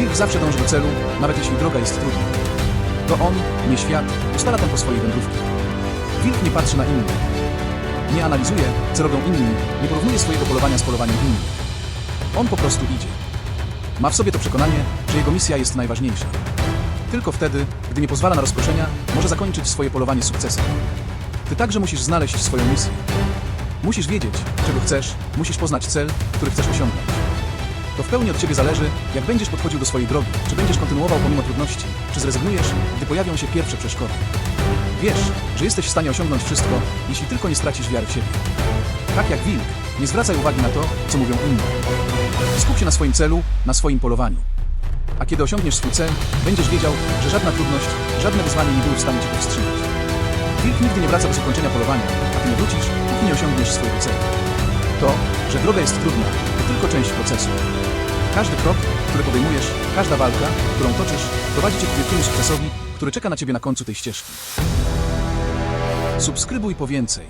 Wilk zawsze dąży do celu, nawet jeśli droga jest trudna. To on, nie świat, ustala tempo swojej wędrówki. Wilk nie patrzy na innych. Nie analizuje, co robią inni, nie porównuje swojego polowania z polowaniem innych. On po prostu idzie. Ma w sobie to przekonanie, że jego misja jest najważniejsza. Tylko wtedy, gdy nie pozwala na rozproszenia, może zakończyć swoje polowanie sukcesem. Ty także musisz znaleźć swoją misję. Musisz wiedzieć, czego chcesz, musisz poznać cel, który chcesz osiągnąć. To w pełni od Ciebie zależy, jak będziesz podchodził do swojej drogi, czy będziesz kontynuował pomimo trudności, czy zrezygnujesz, gdy pojawią się pierwsze przeszkody. Wiesz, że jesteś w stanie osiągnąć wszystko, jeśli tylko nie stracisz wiary w siebie. Tak jak wilk, nie zwracaj uwagi na to, co mówią inni. Skup się na swoim celu, na swoim polowaniu. A kiedy osiągniesz swój cel, będziesz wiedział, że żadna trudność, żadne wyzwanie nie były w stanie Cię powstrzymać. Wilk nigdy nie wraca do zakończenia polowania, a Ty nie wrócisz, póki nie osiągniesz swojego celu. To, że droga jest trudna, to tylko część procesu. Każdy krok, który podejmujesz, każda walka, którą toczysz, prowadzi Cię ku wielkiemu sukcesowi, który czeka na Ciebie na końcu tej ścieżki. Subskrybuj po więcej.